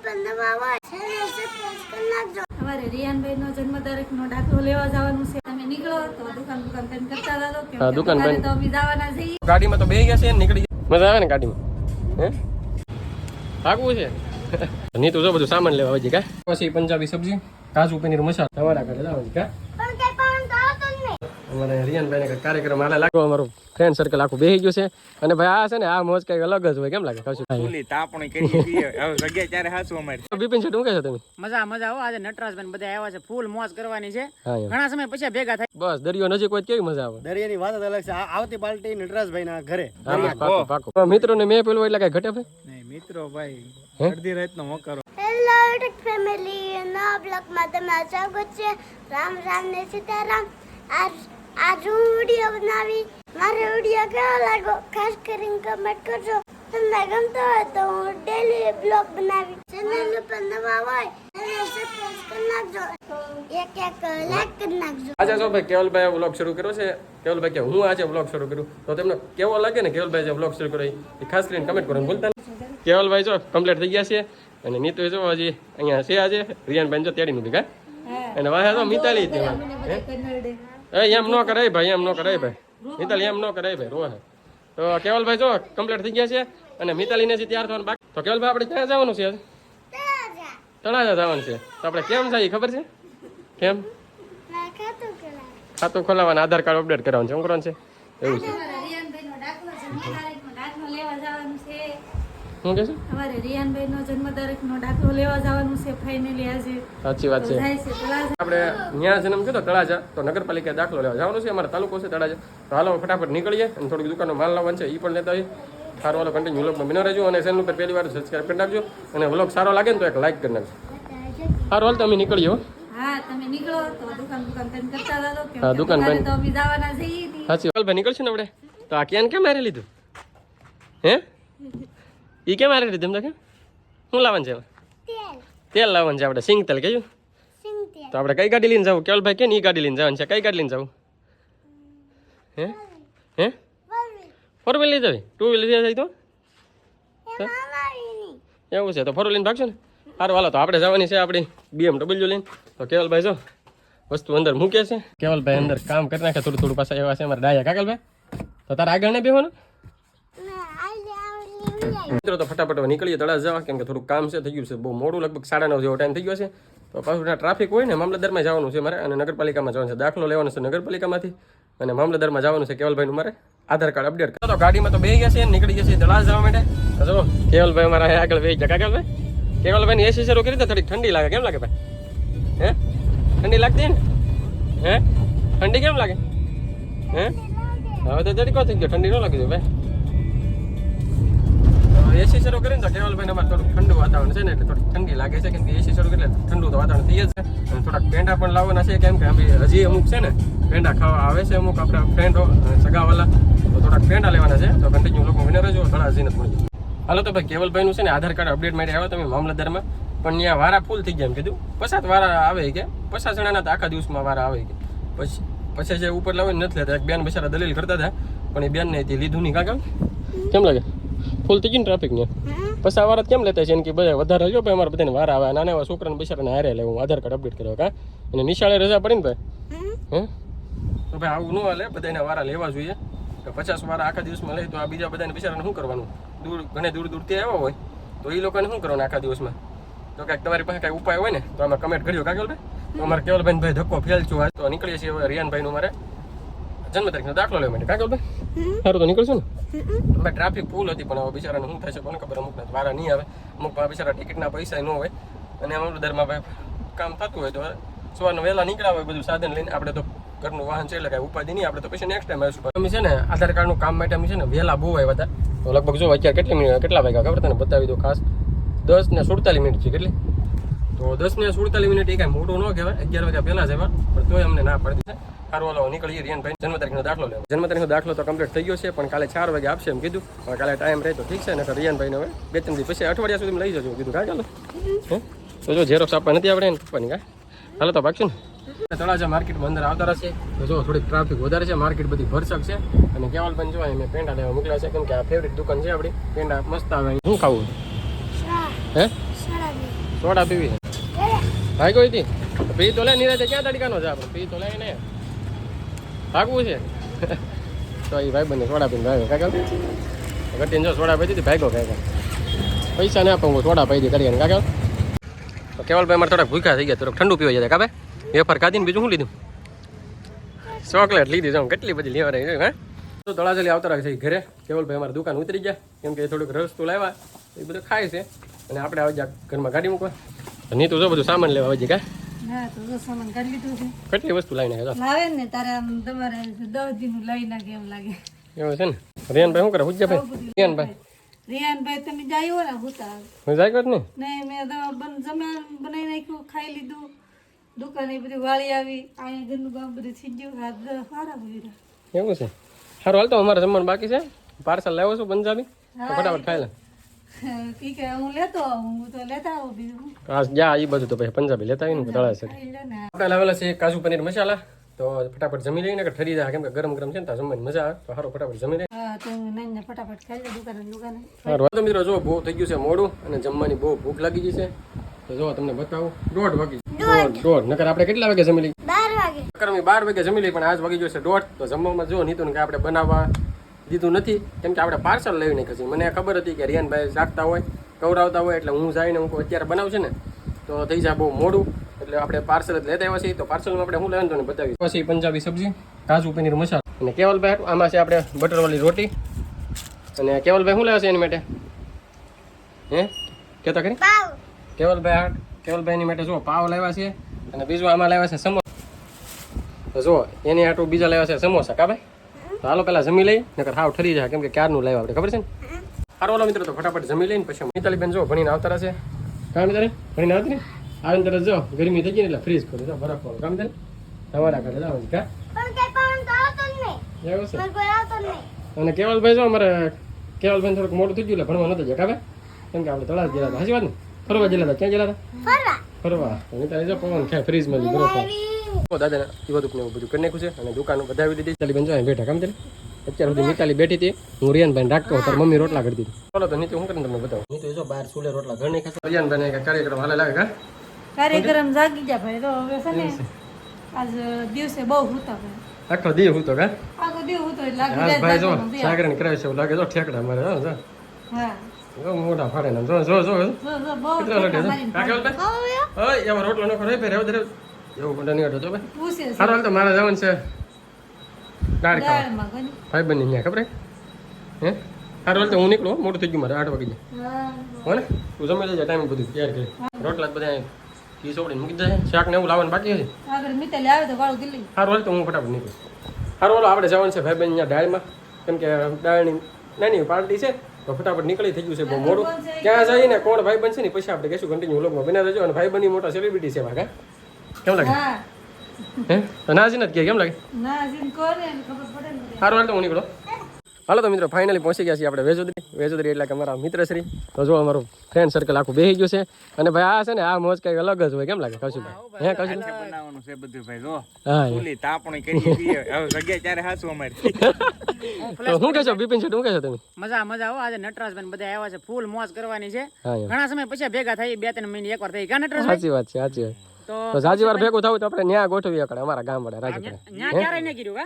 પર નવા હોય ચેનલ સબસ્ક્રાઇબ કરી નાખજો અમારે રિયાનભાઈ નો જન્મ તારીખ નો દાખલો લેવા જવાનું છે. તમે નીકળો તો દુકાન દુકાન કરીને કરતા જાજો હા, દુકાન બંધ. તો અમે જવાના છીએ. ગાડીમાં તો બેહી ગયા છે નીકળી મજા આવે ને ગાડીમાં? હે? છે? નહીં તો જો બધું સામાન લેવા આવી કા? પછી પંજાબી સબ્જી કાજુ પનીર મસાલા તમારા ઘરે લાવવાની કા પણ કઈ પણ તો આવતો જ નહીં અમારે રિયાનભાઈને કાર્યક્રમ હાલે અમારું ફ્રેન્ડ સર્કલ આખું બેસી ગયું છે. અને ભાઈ આ છે ને આ મોજ કઈ અલગ જ હોય કેમ લાગે? કશું ફૂલી તાપણી કરીએ હવે જગ્યા ત્યારે હાસું અમારે. બિપિન છે શું કહે છે તમે? મજા મજા આવો આજે નટરાજભાઈ બધા આવ્યા છે ફૂલ મોજ કરવાની છે. ઘણા સમય પછી ભેગા થાય. બસ દરિયો નજીક હોય કેવી મજા આવે? દરિયાની વાત અલગ છે. આવતી ઘરે. હા, બસ પાકું પાકું. મિત્રો ને મેં પેલું એટલે કઈ ઘટે ભાઈ? મિત્રો ભાઈ અડધી રાત નો મોકરો હેલો ટેક ફેમિલી નવા બ્લોગમાં તમારું સ્વાગત છે. રામ રામ ને સીતારામ. આજ આજ હું વીડિયો બનાવી. મારો વીડિયો કેવો લાગો ખાસ કરીને કમેન્ટ કરજો. તમને ગમતો હોય તો હું ડેલી બ્લોગ બનાવી. ચેનલ ઉપર નવા હોય ચેનલ સબસ્ક્રાઇબ કરી નાખજો. એક એક લાઈક કરી નાખજો. આજે જો ભાઈ કેવલભાઈ શરૂ કર્યો છે? કેવલભાઈ કે હું આજે વ્લોગ શરૂ કર્યું તો તમને કેવો લાગે ને કેવલભાઈ જે બ્લોગ શરૂ કર્યો એ ખાસ કરીને કમેન્ટ કરો ભૂલતા કેવલભાઈ જો કમ્પ્લીટ થઈ ગયા છે. અને નીતુ જો હજી અહીંયા છે આજે. રિયાનભાઈ જો ભેગા અને વાહ તો મિતાલી હતી એ, એમ ન કરાય ભાઈ, એમ ન કરાય ભાઈ. મિતાલી, એમ ન કરાય ભાઈ રોહે તો કેવલભાઈ જો કમ્પ્લીટ થઈ ગયા છે અને મિતાલીને જે તૈયાર થવાનું બાકી તો કેવલભાઈ, આપણે ક્યાં જવાનું છે? તળાજા જવાનું છે. તો આપણે કેમ જઈએ, ખબર છે? કેમ? ખાતું ખોલાવવાનું, આધાર કાર્ડ અપડેટ કરાવવાનું છે, શું કરવાનું છે? એવું છે. લેવા જવાનું છે? અમારે રિયાનભાઈ નો જન્મ તારીખ નો દાખલો લેવા જવાનું છે ફાઇનલી આજે. સાચી વાત છે. છે આપણે ન્યા જન્મ કીધો તળાજા. તો નગરપાલિકા દાખલો લેવા જવાનું છે. અમારા તાલુકો છે તળાજા. તો હાલો ફટાફટ નીકળીએ અને થોડીક દુકાનનો માલ લાવવાનો છે. એ પણ લેતા આવીએ. સારો વાલો કન્ટિન્યુ વ્લોગમાં બિનો રહેજો અને ચેનલ પર પહેલી વાર સબસ્ક્રાઈબ કરી નાખજો. અને વ્લોગ સારો લાગે ને તો એક લાઈક કરી નાખજો. સારું હાલ તો અમે નીકળીએ હો? હા તમે તો દુકાન કે બંધ. તો. સાચી વાત. ભાઈ નીકળશું ને આપણે? તો આ ક્યાં કેમ મારી લીધું હે? એ કેમ આરે લીધું તમને શું લાવવાનું છે તેલ. લાવવાનું છે આપણે સિંગ તેલ કહ્યું તો આપણે કઈ ગાડી લઈને જવું? કેવલભાઈ કે ઈ ગાડી લઈને જવાનું છે? કઈ ગાડી લઈને જવું? હે? હે? ફોર વ્હીલ લઈ જવી ટુ વ્હીલ લઈ જાય તો? એવું છે તો ફોર લઈને ભાગશો ને? સારું હાલો તો આપણે જવાની છે આપણી બીએમડબલ્યુ લઈને. તો કેવલભાઈ જો વસ્તુ અંદર મૂકે છે. કેવલભાઈ અંદર કામ કરી નાખે થોડું થોડું પાછા એવા છે અમારા ડાયા કાકલભાઈ તો તારે આગળ નહીં બેવાનું મિત્રો તો ફટાફટ નીકળીએ તળાવ જવા કેમ કે થોડું કામ છે, થઈ ગયું છે, બહુ મોડું લગભગ સાડા નવ જેવો ટાઈમ થઈ ગયો છે. તો પાછું ટ્રાફિક હોય ને, મામલતદારમાં જવાનું છે મારે અને નગરપાલિકામાં જવાનું છે. દાખલો લેવાનો છે નગરપાલિકામાંથી અને મામલતદારમાં જવાનું છે કેવલભાઈનું મારે આધાર કાર્ડ અપડેટ કરો તો ગાડીમાં તો બે ગયા છે નીકળી ગયા છે તળાવ જવા માટે. તો જો, કેવલભાઈ મારા આગળ બે ગયા. કેવલભાઈ? કેવલભાઈની એસી શરૂ કરી તો થોડીક ઠંડી લાગે. કેમ લાગે ભાઈ? હે? ઠંડી લાગતી ને? હે? ઠંડી કેમ લાગે? હે? હવે તો તરીકો થઈ ગયો. ઠંડી ન લાગી ભાઈ. એસી શરૂ કરીને તો કેવલભાઈ અમારે થોડું ઠંડુ વાતાવરણ છે ને એટલે થોડીક ઠંડી લાગે છે કેમ કે એસી શરૂ કરી ઠંડુ તો વાતાવરણ થઈ જશે અને થોડાક પેંડા પણ લાવવાના છે કેમ કે અમે હજી અમુક છે ને પેંડા ખાવા આવે છે અમુક આપણા ફ્રેન્ડો સગાવાલા. તો થોડાક પેંડા લેવાના છે. તો કન્ટિન્યુ લોકો વિને રહેજો ઘણા જઈને મળી હાલો તો ભાઈ, કેવલભાઈનું છે ને આધાર કાર્ડ અપડેટ માટે આવ્યો તમે મામલતદારમાં. પણ ત્યાં વારા ફૂલ થઈ ગયા એમ કીધું. પચાસ વારા આવે કે? પચાસ જણાના તો આખા દિવસમાં વારા આવે કે? પછી પછી જે ઉપર લાવે નથી લેતા. એક બેન બિચારા દલીલ કરતા હતા, પણ એ બેનને લીધું નહીં કાકા કેમ લાગે? ફૂલ થઈ ગયું ટ્રાફિક ને. પછી વાળા કેમ લેતા છે? કે બધા વધારે લ્યો ભાઈ અમારે બધાને વાર આવે. નાના એવા છોકરાને બિચારાને હારે લે હું આધાર કાર્ડ અપડેટ કર્યો કા? અને નિશાળે રજા પડી ને ભાઈ. હે? તો ભાઈ આવું ન હાલે બધાને વારા લેવા જોઈએ. તો પચાસ વારા આખા દિવસમાં લે તો આ બીજા બધાને બિચારાને શું કરવાનું? દૂર ઘણે દૂર દૂરથી આવ્યા હોય તો એ લોકોને શું કરવાનું આખા દિવસમાં? તો કાંઈક તમારી પાસે કાંઈ ઉપાય હોય ને તો અમે કમેન્ટ કર્યો કાકેલભાઈ તો અમારે કેવલભાઈ ભાઈ ધક્કો ફેલ છું આજ તો નીકળીએ છીએ હવે રિયાનભાઈનું મારે જન્મ તારીખનો દાખલો લેવા માટે કાકેલભાઈ સારું તો નીકળશું ને? અમે ટ્રાફિક ફૂલ હતી પણ હવે બિચારાને શું થશે કોને ખબર અમુક વારા નહીં આવે. અમુક બિચારા ટિકિટના પૈસા ન હોય. અને અમૃતદરમાં ભાઈ કામ થતું હોય તો સવારના વહેલા નીકળ્યા હોય બધું સાધન લઈને. આપણે તો ઘરનું વાહન છે એટલે કાંઈ ઉપાધિ નહીં. આપણે તો પછી નેક્સ્ટ ટાઈમ આવીશું. અમે છે ને આધાર કાર્ડનું કામ માટે અમે છે ને વહેલા બહુ આવ્યા હતા. તો લગભગ જો અત્યારે કેટલી મિનિટ કેટલા વાગ્યા ખબર તને? બતાવી દો ખાસ. દસ ને સુડતાલીસ મિનિટ છે. કેટલી? તો દસ ને સુડતાલીસ મિનિટ એ કાંઈ મોટું ન કહેવાય. અગિયાર વાગ્યા પહેલા જ આવ્યા પણ તોય અમને ના પડતી છે સારું હાલો નીકળીએ રિયાનભાઈ. જન્મ તારીખનો દાખલો લેવો. જન્મ તારીખનો દાખલો તો કમ્પ્લીટ થઈ ગયો છે પણ કાલે ચાર વાગે આપશે એમ કીધું. હવે કાલે ટાઈમ રહે તો ઠીક છે ને તો રિયાનભાઈને હવે બે ત્રણ દિવસ પછી અઠવાડિયા સુધી લઈ જજો. કીધું કાંઈ ચાલો. તો જો ઝેરોક્ષ આપવા નથી આપણે પપ્પાની કાંઈ હાલો તો ભાગશું ને. તળાજા માર્કેટમાં અંદર આવતા રહેશે. તો જો થોડીક ટ્રાફિક વધારે છે માર્કેટ બધી ભરસક છે. અને કેવલભાઈ જો મેં પેંડા લેવા મોકલ્યા છે કેમ કે આ ફેવરિટ દુકાન છે આપણી. પેંડા મસ્ત આવે. શું ખાવું? હે? સોડા પીવી ભાઈ કોઈ હતી પી તો લે નિરાતે ક્યાં તડકાનો છે આપણે? પી તો લે ને ભાગવું છે. તો એ ભાઈ બંને સોડા પીને ભાગ્યો કાકા ઘટીને જો સોડા પી દીધી ભાગ્યો કાકા પૈસા ના આપો સોડા પી દી કરી કાકા તો કેવલભાઈ મારે થોડાક ભૂખ્યા થઈ ગયા, થોડુંક ઠંડુ પીવા જાય કાબે વેફર ખાધીને બીજું શું લીધું? ચોકલેટ લીધી જાઉં કેટલી બધી લેવા રહી હા? તો તળાજલી આવતા રાખે છે ઘરે. કેવલભાઈ અમારી દુકાન ઉતરી ગયા. કેમ કે થોડુંક રસ્તો લાવ્યા. એ બધું ખાય છે. અને આપણે આવી ગયા ઘરમાં ગાડી મૂકવા. નહીં તો જો બધું સામાન લેવા આવી કા? છે. કેટલી વસ્તુ લાવીને નાખે લાવે ને તારે આમ તમારે દસ દિન લઈ નાખે એમ લાગે. એવું છે ને? રિયાનભાઈ શું કરે? હુજ્જાભાઈ રિયાનભાઈ? રિયાનભાઈ તમે જાયો ને હુતા. હું કર ને નહીં? મેં દવા બન જમ્યા બનાવી નાખ્યું ખાઈ લીધું. દુકાને બધી વાળી આવી. અહીંયા ઘરનું ગામ બધું થઈ ગયું. હાથ સારા બધી એવું છે? સારું હાલ તો અમારે જમવાનું બાકી છે. પાર્સલ લાવ્યો છું પંજાબી. ફટાફટ ખાઈ લે. ઈ કે હું લેતો હું તો લેતા આવું બીજું હું. જા એ બધું તો ભાઈ પંજાબી લેતા આવીને તળા છે. ને. આપણે લાવેલા છે કાજુ પનીર મસાલા. તો ફટાફટ જમી લઈને કે ઠરી જાય. કેમ કે ગરમ ગરમ છે ને તો જમવાની મજા આવે. તો સારું ફટાફટ જમી લે હા તો હું ફટાફટ ખાઈ લે દુકાને દુકાને. સારું તો મિત્રો જો બહુ થઈ ગયું છે મોડું અને જમવાની બહુ ભૂખ લાગી ગઈ છે. તો જો તમને બતાવું. દોઢ વાગી દોઢ. દોઢ નકર આપણે કેટલા વાગે જમી લઈ બાર વાગે. નકર અમે બાર વાગે જમી લઈ પણ આજ વાગી ગયો છે દોઢ. તો જમવામાં જો નહીં તો આપણે બનાવવા દીધું નથી. કેમ કે આપણે પાર્સલ લઈને ખસી મને ખબર હતી કે રિયાનભાઈ જાગતા હોય કવરાવતા હોય એટલે હું જઈને હું અત્યારે બનાવશે ને તો થઈ જાય બહુ મોડું. એટલે આપણે પાર્સલ જ લેતા આવ્યા છીએ. તો પાર્સલમાં આપણે હું લેવાનું તો બતાવી પછી પંજાબી સબ્જી કાજુ પનીર મસાલ. અને કેવલભાઈ આમાં છે આપણે બટરવાળી રોટી. અને કેવલભાઈ શું લાવ્યા છે એની માટે? હે? કહેતા ખરી? કેવલભાઈ હાટ કેવલભાઈની માટે જો પાવ લાવ્યા છે. અને બીજું આમાં લાવ્યા છે સમોસા. તો જો એની હાટું બીજા લાવ્યા છે સમોસા. કા ભાઈ? તો હાલો પેલા જમી લઈ નકર હાવ ઠરી જાય કેમ કે ક્યારનું લાવ્યા આપણે ખબર છે ને? સારું વાલો મિત્રો તો ફટાફટ જમી લઈને પછી મિતાલી બેન જો ભણીને આવતા રહેશે. કામ મિતાલી? ભણીને આવતી ને આવીને તરત જો ગરમી થઈ ગઈ એટલે ફ્રીજ કરો. જો બરફ કરો કામ મિતાલી તમારા ઘરે જાવ કા? જ જ અને કેવલભાઈ જો અમારે કેવલભાઈ થોડુંક મોટું થઈ ગયું એટલે ભણવા નતો ભાઈ? કેમ કે આપણે તળાવ ગયેલા હતા. હાચી વાત ને? ફરવા ગયેલા હતા. ક્યાં ગયેલા હતા? ફરવા. ફરવા. તારે જો પવન ખાય ફ્રીજમાં બરફ વાળું. દાદા એ બધું ને એવું બધું કરી નાખ્યું છે અને દુકાન વધાવી દીધી. ચાલી બેન જાય બેઠા કામ ચાલે અત્યાર સુધી મિતાલી બેઠી હતી હું રિયાનભાઈ રાખતો તાર મમ્મી રોટલા કરતી હતી. ચાલો તો નીચે હું કરીને તમને બતાવું. નીચે જો બહાર સુલે રોટલા ઘર નહીં ખાતા રિયાનભાઈ ને કાર્યક્રમ હાલે લાગે કાર્યક્રમ જાગી ગયા ભાઈ તો હવે છે ને આજ દિવસે બહુ હુતા ભાઈ. આખો દી હું તો કા? આખો દી હુતો એટલે લાગે ભાઈ જો. સાગરણ કરાવે છે લાગે જો ઠેકડા મારે હા જો. હા. જો મોઢા ફાડે ને જો જો જો જો, જો, બહુ કેટલા ઠેકા લોટે મારીને કા કેવલભાઈ ઓય એમાં રોટલો નખો રે પેરે રેવ એવું મોઢા નહીં જો ભાઈ. સારું હાલ તો મારે જવાનું છે. દાળ ખાવા ભાઈ બની ત્યાં ખબર હે? સારું હાલ તો હું નીકળું મોટું થઈ ગયું મારે આઠ વાગે હો. ને તું જમી લેજે ટાઈમ બધું તૈયાર કરી. રોટલા બધા ઘી ચોપડીને મૂકી દે શાક ને એવું લાવવાનું બાકી છે? સારું હાલ તો હું ફટાફટ નીકળું. સારું હાલો આપણે જવાનું છે ભાઈ બની અહીંયા ડાળમાં. કેમ કે ડાળની નાની પાર્ટી છે તો ફટાફટ નીકળી થઈ ગયું છે બહુ મોડું. ક્યાં જઈને કોણ ભાઈ બનશે ને પછી આપણે કહીશું કન્ટિન્યુ લોગમાં બના રહેજો અને ભાઈ બની મોટા સેલિબ્રિટી છે વાઘા કેમ લાગે? હે. નાજીન જ કે કેમ લાગે? નાજીન કોને ખબર પડે ને હારું હાલ તો હું નીકળો. હાલો તો મિત્રો ફાઇનલી પહોંચી ગયા છીએ આપણે વેજોદરી. વેજોદરી એટલે કે અમારા મિત્રશ્રી. તો જો અમારું ફ્રેન્ડ સર્કલ આખું બેસી ગયું છે. અને ભાઈ આ છે ને આ મોજ કંઈક અલગ જ હોય. કેમ લાગે કૌશિકભાઈ હે કશું? બનાવવાનું છે બધું ભાઈ જો. ચૂલી તાપણી કરી હવે જગ્યા ત્યારે હાસું અમારી? તો શું કહેશો બિપિન છે શું કહેશો તમે? મજા મજા હો આજે નટરાજભાઈ બધા આવ્યા છે. ફૂલ મોજ કરવાની છે. ઘણા સમય પછી ભેગા થઈ બે ત્રણ મહિને એકવાર થઈ ગયા નટરાજ સાચી વાત છે સાચી વાત. તો જાજી વાર ભેગું થવું તો આપણે ન્યા ગોઠવીએ આપણે અમારા ગામ વડે રાજપુરા ન્યા ક્યારે ન કર્યું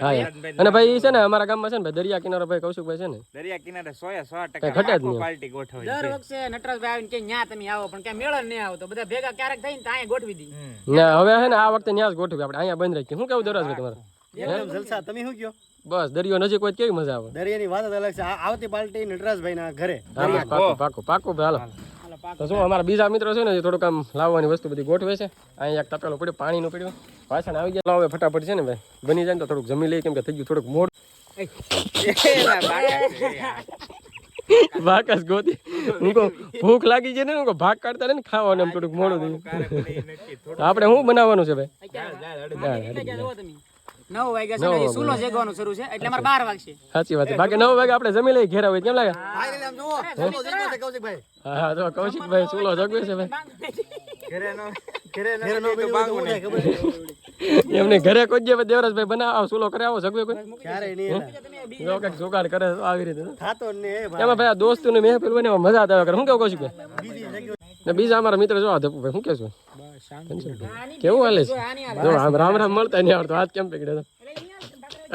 હા? અને ભાઈ છે ને અમારા ગામમાં છે ને દરિયા કિનારો ભાઈ કૌશિકભાઈ છે ને. દરિયા કિનારે સો એ સો કઈ ટકા ઘટે જ દર આખો નહીં. પાર્ટી ગોઠવી દર વખતે નટરાજભાઈ આવીને કે ન્યા તમે આવો પણ કે મેળો ન આવો તો બધા ભેગા ક્યારેક થઈને તો અહીંયા ગોઠવી દી ના હવે છે ને આ વખતે ન્યા જ ગોઠવી આપણે. અહીંયા બંધ રાખી હું કેવું દરવાજ તમારે? એકદમ જલસા તમે શું કયો બસ દરિયો નજીક હોય કેવી મજા આવે? દરિયાની વાત અલગ છે. આવતી પાર્ટી નટરાજભાઈ ના ઘરે પાકું પાકું પાકું ભાઈ હાલો. તો શું અમારા બીજા મિત્રો છે ને જે થોડુંક આમ લાવવાની વસ્તુ બધી ગોઠવે છે અહીંયા એક તપેલું પડ્યું પાણીનું પડ્યું પાછળ આવી ગયા લાવે ફટાફટ છે ને ભાઈ બની જાય ને તો થોડુંક જમી લઈએ કેમ કે થઈ ગયું થોડુંક મોડ ભાકસ ગોતી હું કહું ભૂખ લાગી છે ને હું ભાગ કાઢતા ને ખાવાનું એમ થોડુંક મોડું આપણે શું બનાવવાનું છે ભાઈ કેટલા ગયા જુઓ તમે નવ વાગ્યા. છે સુલો જગવાનું શરૂ છે. એટલે અમારે બાર વાગશે. સાચી વાત બાકી નવ વાગે આપણે જમી લઈ ઘેરા હોય કેમ લાગે? આમ જુઓ. છે કૌશિકભાઈ. હા હા તો કૌશિકભાઈ ચૂલો જગવે છે ભાઈ. ઘરે નો ઘરે નો ઘરે નો બીજું હોય તો હું થાય ખબર એમને ઘરે કોઈ જે દેવરાજભાઈ બનાવો સુલો કરે આવો જગવે કોઈ. ક્યારે નહીં જો કંઈક જોગાડ કરે આવી રીતે. થાતો ને નહીં એમાં ભાઈ દોસ્તો ને મેં પેલું ને મજા આવે. કરે હું કેવું કૌશિકભાઈ? બીજી ને બીજા અમારા મિત્ર જો આ ધપુભાઈ શું કહેશું કેવું હાલે છે? જો આમ રામ રામ મળતા નહીં આવડતો. હાથ કેમ પકડે તો?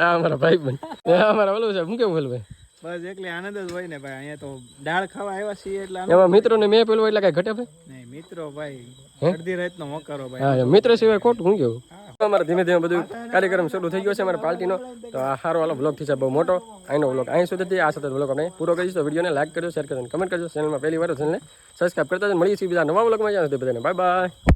આ અમારા ભાઈ બન અમારા ઓલું છે. હું કેવું ઓલું ભાઈ? બસ એકલી આનંદ જ હોય ને ભાઈ. અહીંયા તો દાળ ખાવા આવ્યા છીએ એટલે એમાં મિત્રોને મેં પેલું એટલે કઈ ઘટે ભાઈ? નહીં મિત્રો ભાઈ અડધી રાતનો મોકારો ભાઈ. હા મિત્ર સિવાય ખોટું હું કેવું? અમારે ધીમે ધીમે બધું કાર્યક્રમ શરૂ થઈ ગયો છે અમારા પાર્ટીનો. તો આ સારો વાળો બ્લોગથી છે બહુ મોટો. અહીંનો બ્લોગ અહીં સુધી આ સાથે બ્લોગ આપણે પૂરો કરીશું. તો વિડીયોને લાઈક કરજો શેર કરજો કમેન્ટ કરજો. ચેનલમાં પહેલી વાર ચેનલને સબસ્ક્રાઈબ કરતા જ મળીએ છીએ બીજા નવા બ્લોગમાં જ્યાં સુધી બધાને બાય બાય